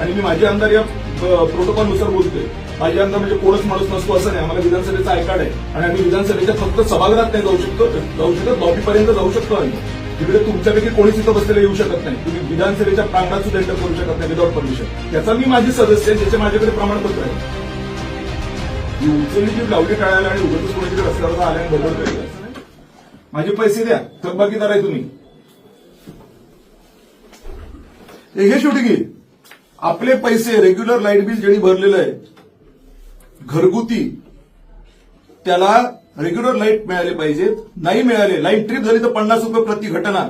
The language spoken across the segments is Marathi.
आणि मी माझे आमदार या प्रोटोकॉलनुसार बोलतोय. माझे आमदार म्हणजे कोणच माणूस नसतो असं नाही. आम्हाला विधानसभेचा आय आहे. आणि आम्ही विधानसभेच्या फक्त सभागृहात नाही जाऊ शकतो जाऊ शकत लॉबीपर्यंत जाऊ शकतो आम्ही. तिकडे तुमच्यापैकी कोणीच इथं बसलेलं येऊ शकत नाही. तुम्ही विधानसभेच्या प्रांगणात सुद्धा एंटर करू शकत नाही विदाउट परमिशन त्याचा मी माझी सदस्य आहे त्याचे माझ्याकडे प्रमाणपत्र आहे. ही उचलली जी लावली टाळायला आणि उगतच कोणी रस्त्यावर आल्या आणि बदल करेल असं नाही. माझे पैसे द्या. थकबाकीदार आहे तुम्ही. हे शेवटी घे. आपले पैसे रेग्युलर लाइट बिल ज्यांनी भरलेलं आहे घरगुती त्याला रेग्युलर लाइट मिळाले पाहिजेत. नाही मिळाले लाइट ट्रिप झाली तर पन्नास रुपये प्रति घटना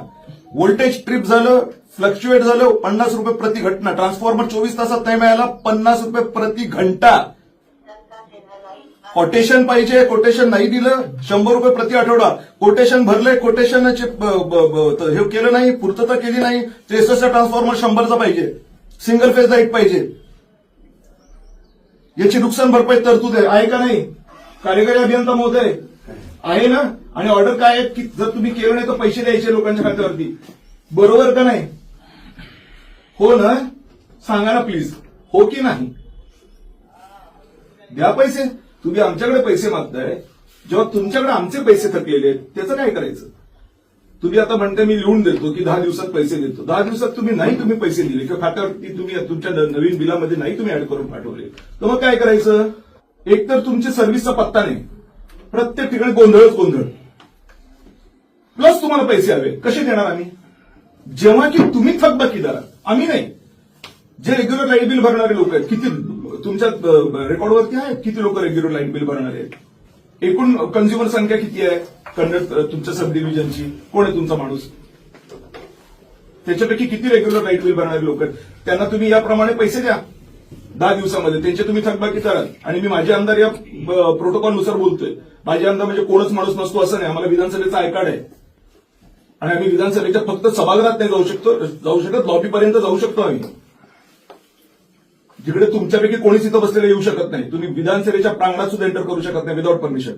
व्होल्टेज ट्रिप झालं फ्लक्च्युएट झालं पन्नास रुपये प्रति घटना ट्रान्सफॉर्मर चोवीस तासात नाही मिळाला पन्नास रुपये प्रति घंटा कोटेशन पाहिजे कोटेशन नाही दिलं शंभर रुपये प्रति आठवडा. कोटेशन भरले कोटेशन हे केलं नाही पूर्तता केली नाही. त्रेसष्ट ट्रान्सफॉर्मर शंभरचा पाहिजे. सिंगल फेज लाइट पाहिजे. याची नुकसान भरपाई तरतूद आहे. आहे का नाही? कार्यकारी अभियंता महोदय आहे ना? आणि ऑर्डर काय आहे की जर तुम्ही केलं नाही तर पैसे द्यायचे लोकांच्या खात्यावरती. बरोबर का नाही? हो ना? सांगा ना प्लीज हो की नाही? द्या पैसे. तुम्ही आमच्याकडे पैसे मागताय. जेव्हा तुमच्याकडे आमचे पैसे थकलेले आहेत त्याचं काय करायचं? तुम्ही आता म्हणते मी लिहून देतो की दहा दिवसात पैसे देतो. दहा दिवसात तुम्ही नाही तुम्ही पैसे दिले. किंवा खात्यावरती तुम्ही तुमच्या नवीन बिलामध्ये नाही तुम्ही ऍड करून पाठवले. तर मग काय करायचं? एक तर तुमची सर्व्हिसचा पत्ता नाही. प्रत्येक ठिकाणी गोंधळच गोंधळ. प्लस तुम्हाला पैसे हवे. कसे देणार आम्ही? जेव्हा की तुम्ही थकबाकीदार आहात, आम्ही नाही. जे रेग्युलर लाइट बिल भरणारे लोक आहेत किती तुमच्या रेकॉर्डवरती आहे किती लोक रेग्युलर लाइट बिल भरणारे आहेत? एकूण कन्झ्युमर संख्या किती आहे? कन्नड तुमच्या सब डिव्हिजनची कोण आहे तुमचा माणूस? त्याच्यापैकी किती रेग्युलर लाइट बिल भरणारे लोक आहेत? त्यांना तुम्ही याप्रमाणे पैसे द्या. दहा दिवसामध्ये. त्यांचे तुम्ही थकबाकी करा आणि मी माझे आमदार या प्रोटोकॉलनुसार बोलतोय. माझे आमदार म्हणजे कोणच माणूस नसतो असं नाही. आम्हाला विधानसभेचा आय आहे. आणि आम्ही विधानसभेच्या फक्त सभागृहात नाही जाऊ शकतो जाऊ शकत. लॉबीपर्यंत जाऊ शकतो आम्ही. जिकडे तुमच्यापैकी कोणीच इथं बसलेलं येऊ शकत नाही तुम्ही विधानसभेच्या प्रांगणात सुद्धा एंटर करू शकत नाही विदाऊट परमिशन